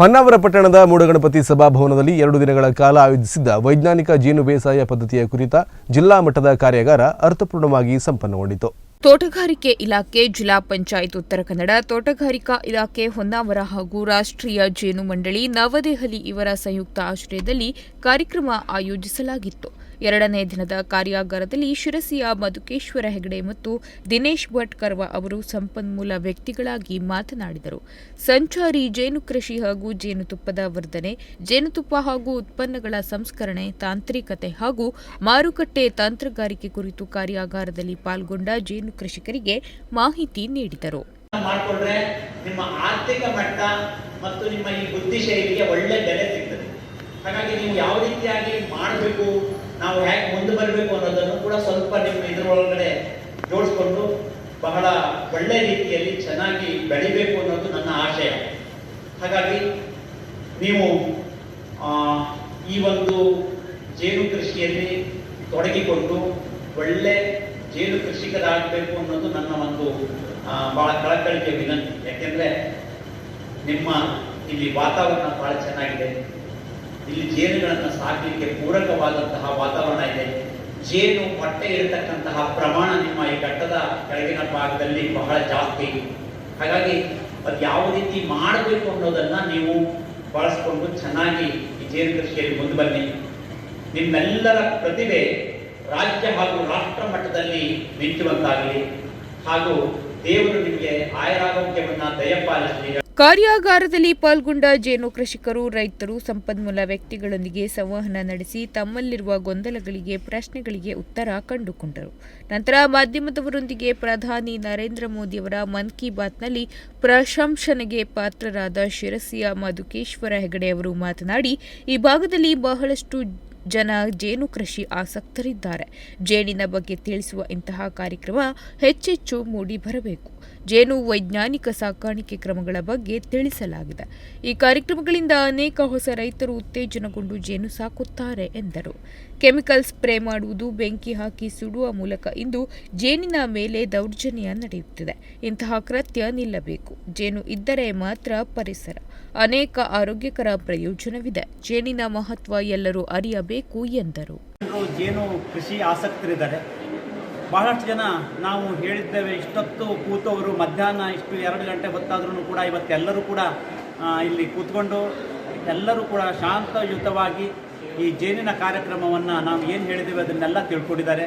ಹೊನ್ನಾವರ ಪಟ್ಟಣದ ಮೂಡಗಣಪತಿ ಸಭಾಭವನದಲ್ಲಿ ಎರಡು ದಿನಗಳ ಕಾಲ ಆಯೋಜಿಸಿದ್ದ ವೈಜ್ಞಾನಿಕ ಜೇನು ಬೇಸಾಯ ಪದ್ಧತಿಯ ಕುರಿತ ಜಿಲ್ಲಾ ಮಟ್ಟದ ಕಾರ್ಯಾಗಾರ ಅರ್ಥಪೂರ್ಣವಾಗಿ ಸಂಪನ್ನಗೊಂಡಿತು. ತೋಟಗಾರಿಕೆ ಇಲಾಖೆ ಜಿಲ್ಲಾ ಪಂಚಾಯತ್ ಉತ್ತರ ಕನ್ನಡ, ತೋಟಗಾರಿಕಾ ಇಲಾಖೆ ಹೊನ್ನಾವರ ಹಾಗೂ ರಾಷ್ಟ್ರೀಯ ಜೇನು ಮಂಡಳಿ ನವದೆಹಲಿ ಇವರ ಸಂಯುಕ್ತ ಆಶ್ರಯದಲ್ಲಿ ಕಾರ್ಯಕ್ರಮ ಆಯೋಜಿಸಲಾಗಿತ್ತು. ಎರಡನೇ ದಿನದ ಕಾರ್ಯಾಗಾರದಲ್ಲಿ ಶಿರಸಿಯ ಮಧುಕೇಶ್ವರ ಹೆಗಡೆ ಮತ್ತು ದಿನೇಶ್ ಭಟ್ ಕರ್ವ ಅವರು ಸಂಪನ್ಮೂಲ ವ್ಯಕ್ತಿಗಳಾಗಿ ಮಾತನಾಡಿದರು. ಸಂಚಾರಿ ಜೇನು ಕೃಷಿ ಹಾಗೂ ಜೇನುತುಪ್ಪದ ವರ್ಧನೆ, ಜೇನುತುಪ್ಪ ಹಾಗೂ ಉತ್ಪನ್ನಗಳ ಸಂಸ್ಕರಣೆ, ತಾಂತ್ರಿಕತೆ ಹಾಗೂ ಮಾರುಕಟ್ಟೆ ತಂತ್ರಗಾರಿಕೆ ಕುರಿತು ಕಾರ್ಯಾಗಾರದಲ್ಲಿ ಪಾಲ್ಗೊಂಡ ಜೇನು ಕೃಷಿಕರಿಗೆ ಮಾಹಿತಿ ನೀಡಿದರು. ಮಾಡಿಕೊಂಡ್ರೆ ನಿಮ್ಮ ಆರ್ಥಿಕ ಮಟ್ಟ ಮತ್ತು ನಿಮ್ಮ ಈ ಬುದ್ಧಿಶೈಲಿಗೆ ಒಳ್ಳೆ ಬೆಲೆ ಸಿಗ್ತದೆ. ಹಾಗಾಗಿ ನೀವು ಯಾವ ರೀತಿಯಾಗಿ ಮಾಡಬೇಕು ನಾವು ಹೇಗೆ ಮುಂದೆ ಬರಬೇಕು ಅನ್ನೋದನ್ನು ಕೂಡ ಸ್ವಲ್ಪ ನಿಮ್ಮ ಇದರೊಳಗಡೆ ಜೋಡಿಸ್ಕೊಂಡು ಬಹಳ ಒಳ್ಳೆ ರೀತಿಯಲ್ಲಿ ಚೆನ್ನಾಗಿ ಬೆಳಿಬೇಕು ಅನ್ನೋದು ನನ್ನ ಆಶಯ. ಹಾಗಾಗಿ ನೀವು ಈ ಒಂದು ಜೇನು ಕೃಷಿಯಲ್ಲಿ ತೊಡಗಿಕೊಂಡು ಒಳ್ಳೆ ಜೇನು ಕೃಷಿಕರಾಗಬೇಕು ಅನ್ನೋದು ನನ್ನ ಒಂದು ಬಹಳ ಕಳಕಳಿಕೆ ವಿನಂತಿ. ಯಾಕೆಂದ್ರೆ ನಿಮ್ಮ ಇಲ್ಲಿ ವಾತಾವರಣ ಬಹಳ ಚೆನ್ನಾಗಿದೆ. ಇಲ್ಲಿ ಜೇನುಗಳನ್ನು ಸಾಕಲಿಕ್ಕೆ ಪೂರಕವಾದಂತಹ ವಾತಾವರಣ ಇದೆ. ಜೇನು ಮೊಟ್ಟೆ ಇರತಕ್ಕಂತಹ ಪ್ರಮಾಣ ನಿಮ್ಮ ಈ ಘಟ್ಟದ ಕೆಳಗಿನ ಭಾಗದಲ್ಲಿ ಬಹಳ ಜಾಸ್ತಿ ಹಾಗಾಗಿ ಅದು ಯಾವ ರೀತಿ ಮಾಡಬೇಕು ಅನ್ನೋದನ್ನ ನೀವು ಬಳಸ್ಕೊಂಡು ಚೆನ್ನಾಗಿ ಈ ಜೇನು ಕೃಷಿಯಲ್ಲಿ ಮುಂದೆ ಬನ್ನಿ. ನಿಮ್ಮೆಲ್ಲರ ಪ್ರತಿಭೆ ರಾಜ್ಯ ಹಾಗೂ ರಾಷ್ಟ್ರ ಮಟ್ಟದಲ್ಲಿ ಮಿಂಚುವಂತಾಗಲಿ. ಹಾಗೂ ದೇವರು ನಿಮಗೆ ದಯಪಾಲಿಸಲಿ ಕಾರ್ಯಾಗಾರದಲ್ಲಿ ಪಾಲ್ಗೊಂಡ ಜೇನು ಕೃಷಿಕರು, ರೈತರು, ಸಂಪನ್ಮೂಲ ವ್ಯಕ್ತಿಗಳೊಂದಿಗೆ ಸಂವಹನ ನಡೆಸಿ ತಮ್ಮಲ್ಲಿರುವ ಗೊಂದಲಗಳಿಗೆ, ಪ್ರಶ್ನೆಗಳಿಗೆ ಉತ್ತರ ಕಂಡುಕೊಂಡರು. ನಂತರ ಮಾಧ್ಯಮದವರೊಂದಿಗೆ ಪ್ರಧಾನಿ ನರೇಂದ್ರ ಮೋದಿಯವರ ಮನ್ ಕಿ ಬಾತ್ನಲ್ಲಿ ಪ್ರಶಂಸನೆಗೆ ಪಾತ್ರರಾದ ಶಿರಸಿಯ ಮಧುಕೇಶ್ವರ ಹೆಗಡೆ ಅವರು ಮಾತನಾಡಿ, ಈ ಭಾಗದಲ್ಲಿ ಬಹಳಷ್ಟು ಜನ ಜೇನು ಕೃಷಿ ಆಸಕ್ತರಿದ್ದಾರೆ. ಜೇನಿನ ಬಗ್ಗೆ ತಿಳಿಸುವ ಇಂತಹ ಕಾರ್ಯಕ್ರಮ ಹೆಚ್ಚೆಚ್ಚು ಮೂಡಿ ಬರಬೇಕು. ಜೇನು ವೈಜ್ಞಾನಿಕ ಸಾಕಾಣಿಕೆ ಕ್ರಮಗಳ ಬಗ್ಗೆ ತಿಳಿಸಲಾಗಿದೆ. ಈ ಕಾರ್ಯಕ್ರಮಗಳಿಂದ ಅನೇಕ ಹೊಸ ರೈತರು ಉತ್ತೇಜನಗೊಂಡು ಜೇನು ಸಾಕುತ್ತಾರೆ ಎಂದರು. ಕೆಮಿಕಲ್ ಸ್ಪ್ರೇ ಮಾಡುವುದು, ಬೆಂಕಿ ಹಾಕಿ ಸುಡುವ ಮೂಲಕ ಇಂದು ಜೇನಿನ ಮೇಲೆ ದೌರ್ಜನ್ಯ ನಡೆಯುತ್ತಿದೆ. ಇಂತಹ ಕೃತ್ಯ ನಿಲ್ಲಬೇಕು. ಜೇನು ಇದ್ದರೆ ಮಾತ್ರ ಪರಿಸರ. ಅನೇಕ ಆರೋಗ್ಯಕರ ಪ್ರಯೋಜನವಿದೆ. ಜೇನಿನ ಮಹತ್ವ ಎಲ್ಲರೂ ಅರಿಯಬೇಕು. ಎಂದರು. ಜನರು ಜೇನು ಕೃಷಿ ಆಸಕ್ತರಿದ್ದಾರೆ? ಬಹಳಷ್ಟು ಜನ ನಾವು ಹೇಳಿದ್ದೇವೆ, ಇಷ್ಟೊತ್ತು ಕೂತವರು ಮಧ್ಯಾಹ್ನ ಇಷ್ಟು ಎರಡು ಗಂಟೆ ಹೊತ್ತಾದ್ರೂ ಕೂಡ ಇವತ್ತೆಲ್ಲರೂ ಕೂಡ ಇಲ್ಲಿ ಕೂತ್ಕೊಂಡು ಎಲ್ಲರೂ ಕೂಡ ಶಾಂತಯುತವಾಗಿ ಈ ಜೇನಿನ ಕಾರ್ಯಕ್ರಮವನ್ನು ನಾವು ಏನು ಹೇಳಿದ್ದೇವೆ ಅದನ್ನೆಲ್ಲ ತಿಳ್ಕೊಂಡಿದ್ದಾರೆ.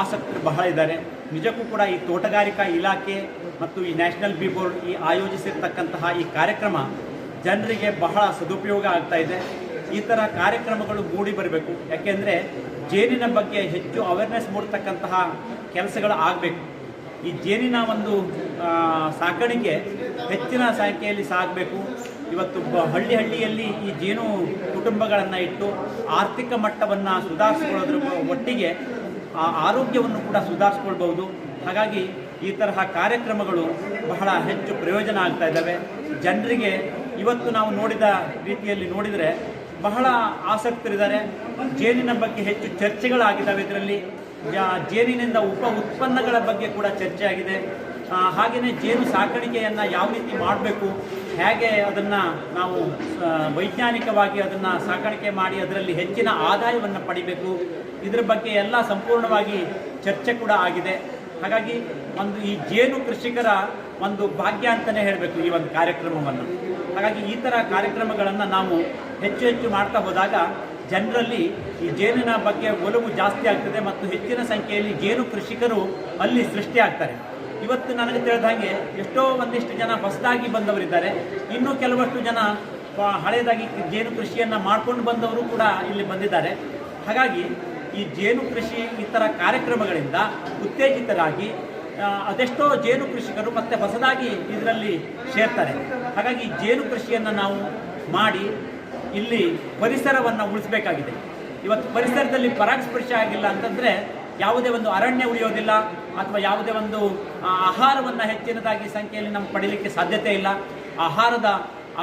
ಆಸಕ್ತರು ಬಹಳ ಇದ್ದಾರೆ. ನಿಜಕ್ಕೂ ಕೂಡ ಈ ತೋಟಗಾರಿಕಾ ಇಲಾಖೆ ಮತ್ತು ಈ ನ್ಯಾಷನಲ್ ಬಿ ಬೋರ್ಡ್ ಈ ಆಯೋಜಿಸಿರ್ತಕ್ಕಂತಹ ಈ ಕಾರ್ಯಕ್ರಮ ಜನರಿಗೆ ಬಹಳ ಸದುಪಯೋಗ ಆಗ್ತಾ ಇದೆ. ಈ ಥರ ಕಾರ್ಯಕ್ರಮಗಳು ಮೂಡಿ ಬರಬೇಕು. ಯಾಕೆಂದರೆ ಜೇನಿನ ಬಗ್ಗೆ ಹೆಚ್ಚು ಅವೇರ್ನೆಸ್ ಮೂಡ್ತಕ್ಕಂತಹ ಕೆಲಸಗಳು ಆಗಬೇಕು. ಈ ಜೇನಿನ ಒಂದು ಸಾಕಾಣಿಕೆ ಹೆಚ್ಚಿನ ಸಂಖ್ಯೆಯಲ್ಲಿ ಸಾಗಬೇಕು. ಇವತ್ತು ಹಳ್ಳಿ ಹಳ್ಳಿಯಲ್ಲಿ ಈ ಜೇನು ಕುಟುಂಬಗಳನ್ನು ಇಟ್ಟು ಆರ್ಥಿಕ ಮಟ್ಟವನ್ನು ಸುಧಾರಿಸ್ಕೊಳ್ಳೋದ್ರ ಒಟ್ಟಿಗೆ, ಆ, ಆರೋಗ್ಯವನ್ನು ಕೂಡ ಸುಧಾರಿಸ್ಕೊಳ್ಬಹುದು. ಹಾಗಾಗಿ ಈ ತರಹ ಕಾರ್ಯಕ್ರಮಗಳು ಬಹಳ ಹೆಚ್ಚು ಪ್ರಯೋಜನ ಆಗ್ತಾ ಇದ್ದಾವೆ. ಜನರಿಗೆ ಇವತ್ತು ನಾವು ನೋಡಿದ ರೀತಿಯಲ್ಲಿ ನೋಡಿದರೆ ಬಹಳ ಆಸಕ್ತರಿದ್ದಾರೆ. ಜೇನಿನ ಬಗ್ಗೆ ಹೆಚ್ಚು ಚರ್ಚೆಗಳಾಗಿದ್ದಾವೆ ಇದರಲ್ಲಿ. ಜೇನಿನಿಂದ ಉಪ ಉತ್ಪನ್ನಗಳ ಬಗ್ಗೆ ಕೂಡ ಚರ್ಚೆ ಆಗಿದೆ. ಹಾಗೆಯೇ ಜೇನು ಸಾಕಾಣಿಕೆಯನ್ನು ಯಾವ ರೀತಿ ಮಾಡಬೇಕು, ಹೇಗೆ ಅದನ್ನು ನಾವು ವೈಜ್ಞಾನಿಕವಾಗಿ ಅದನ್ನು ಸಾಕಾಣಿಕೆ ಮಾಡಿ ಅದರಲ್ಲಿ ಹೆಚ್ಚಿನ ಆದಾಯವನ್ನು ಪಡಿಬೇಕು, ಇದರ ಬಗ್ಗೆ ಎಲ್ಲ ಸಂಪೂರ್ಣವಾಗಿ ಚರ್ಚೆ ಕೂಡ ಆಗಿದೆ. ಹಾಗಾಗಿ ಒಂದು ಈ ಜೇನು ಕೃಷಿಕರ ಒಂದು ಭಾಗ್ಯ ಅಂತಲೇ ಹೇಳಬೇಕು ಈ ಒಂದು ಕಾರ್ಯಕ್ರಮವನ್ನು. ಹಾಗಾಗಿ ಈ ಥರ ಕಾರ್ಯಕ್ರಮಗಳನ್ನು ನಾವು ಹೆಚ್ಚು ಹೆಚ್ಚು ಮಾಡ್ತಾ ಹೋದಾಗ ಜನರಲ್ಲಿ ಈ ಜೇನಿನ ಬಗ್ಗೆ ಒಲವು ಜಾಸ್ತಿ ಆಗ್ತದೆ ಮತ್ತು ಹೆಚ್ಚಿನ ಸಂಖ್ಯೆಯಲ್ಲಿ ಜೇನು ಕೃಷಿಕರು ಅಲ್ಲಿ ಸೃಷ್ಟಿ ಆಗ್ತಾರೆ. ಇವತ್ತು ನನಗೆ ತಿಳಿದ ಹಾಗೆ ಎಷ್ಟೋ ಒಂದಿಷ್ಟು ಜನ ಹೊಸದಾಗಿ ಬಂದವರಿದ್ದಾರೆ. ಇನ್ನೂ ಕೆಲವಷ್ಟು ಜನ ಹಳೆಯದಾಗಿ ಜೇನು ಕೃಷಿಯನ್ನು ಮಾಡ್ಕೊಂಡು ಬಂದವರು ಕೂಡ ಇಲ್ಲಿ ಬಂದಿದ್ದಾರೆ. ಹಾಗಾಗಿ ಈ ಜೇನು ಕೃಷಿ ಈ ಥರ ಕಾರ್ಯಕ್ರಮಗಳಿಂದ ಉತ್ತೇಜಿತರಾಗಿ ಅದೆಷ್ಟೋ ಜೇನು ಕೃಷಿಕರು ಮತ್ತೆ ಹೊಸದಾಗಿ ಇದರಲ್ಲಿ ಸೇರ್ತಾರೆ. ಹಾಗಾಗಿ ಜೇನು ಕೃಷಿಯನ್ನು ನಾವು ಮಾಡಿ ಇಲ್ಲಿ ಪರಿಸರವನ್ನು ಉಳಿಸಬೇಕಾಗಿದೆ. ಇವತ್ತು ಪರಿಸರದಲ್ಲಿ ಪರಾಗಸ್ಪರ್ಶ ಆಗಿಲ್ಲ ಅಂತಂದರೆ ಯಾವುದೇ ಒಂದು ಅರಣ್ಯ ಉಳಿಯೋದಿಲ್ಲ ಅಥವಾ ಯಾವುದೇ ಒಂದು ಆಹಾರವನ್ನು ಹೆಚ್ಚಿನದಾಗಿ ಸಂಖ್ಯೆಯಲ್ಲಿ ನಮ್ಗೆ ಪಡೀಲಿಕ್ಕೆ ಸಾಧ್ಯತೆ ಇಲ್ಲ. ಆಹಾರದ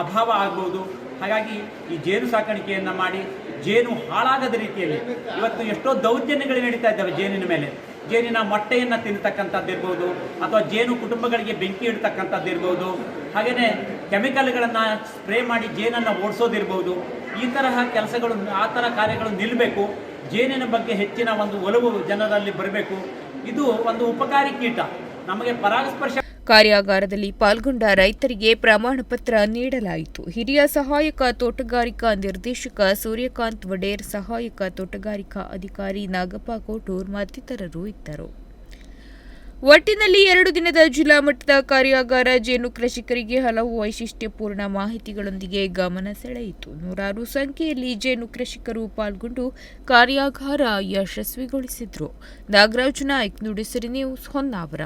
ಅಭಾವ ಆಗ್ಬೋದು. ಹಾಗಾಗಿ ಈ ಜೇನು ಸಾಕಾಣಿಕೆಯನ್ನು ಮಾಡಿ, ಜೇನು ಹಾಳಾಗದ ರೀತಿಯಲ್ಲಿ ಇವತ್ತು ಎಷ್ಟೋ ದೌರ್ಜನ್ಯಗಳು ನಡೀತಾ ಇದ್ದಾವೆ ಜೇನಿನ ಮೇಲೆ. ಜೇನಿನ ಮೊಟ್ಟೆಯನ್ನು ತಿನ್ನತಕ್ಕಂಥದ್ದು ಇರ್ಬೋದು ಅಥವಾ ಜೇನು ಕುಟುಂಬಗಳಿಗೆ ಬೆಂಕಿ ಇಡ್ತಕ್ಕಂಥದ್ದು ಇರ್ಬೋದು ಹಾಗೆಯೇ ಕೆಮಿಕಲ್ಗಳನ್ನು ಸ್ಪ್ರೇ ಮಾಡಿ ಜೇನನ್ನು ಓಡಿಸೋದಿರ್ಬೋದು. ಈ ತರಹ ಕೆಲಸಗಳು, ಆ ಥರ ಕಾರ್ಯಗಳು ನಿಲ್ಲಬೇಕು ಜೇನಿನ ಬಗ್ಗೆ ಹೆಚ್ಚಿನ ಒಂದು ಒಲವು ಜನರಲ್ಲಿ ಬರಬೇಕು. ಇದು ಒಂದು ಉಪಕಾರಿ ಕೀಟ. ನಮಗೆ ಪರಾಗಸ್ಪರ್ಶ ಕಾರ್ಯಾಗಾರದಲ್ಲಿ ಪಾಲ್ಗೊಂಡ ರೈತರಿಗೆ ಪ್ರಮಾಣ ಪತ್ರ ನೀಡಲಾಯಿತು. ಹಿರಿಯ ಸಹಾಯಕ ತೋಟಗಾರಿಕಾ ನಿರ್ದೇಶಕ ಸೂರ್ಯಕಾಂತ್ ವಡೇರ್, ಸಹಾಯಕ ತೋಟಗಾರಿಕಾ ಅಧಿಕಾರಿ ನಾಗಪ್ಪ ಕೋಟೂರ್ ಮತ್ತಿತರರು ಇದ್ದರು. ಒಟ್ಟಿನಲ್ಲಿ ಎರಡು ದಿನದ ಜಿಲ್ಲಾ ಮಟ್ಟದ ಕಾರ್ಯಾಗಾರ ಜೇನು ಕೃಷಿಕರಿಗೆ ಹಲವು ವೈಶಿಷ್ಟ್ಯಪೂರ್ಣ ಮಾಹಿತಿಗಳೊಂದಿಗೆ ಗಮನ ಸೆಳೆಯಿತು. ನೂರಾರು ಸಂಖ್ಯೆಯಲ್ಲಿ ಜೇನು ಕೃಷಿಕರು ಪಾಲ್ಗೊಂಡು ಕಾರ್ಯಾಗಾರ ಯಶಸ್ವಿಗೊಳಿಸಿದ್ರು. ನಾಗರಾಜ್ ನಾಯ್ಕ್, ನುಡಿಸಿರಿ ನ್ಯೂಸ್ ಹೊನ್ನಾವರ.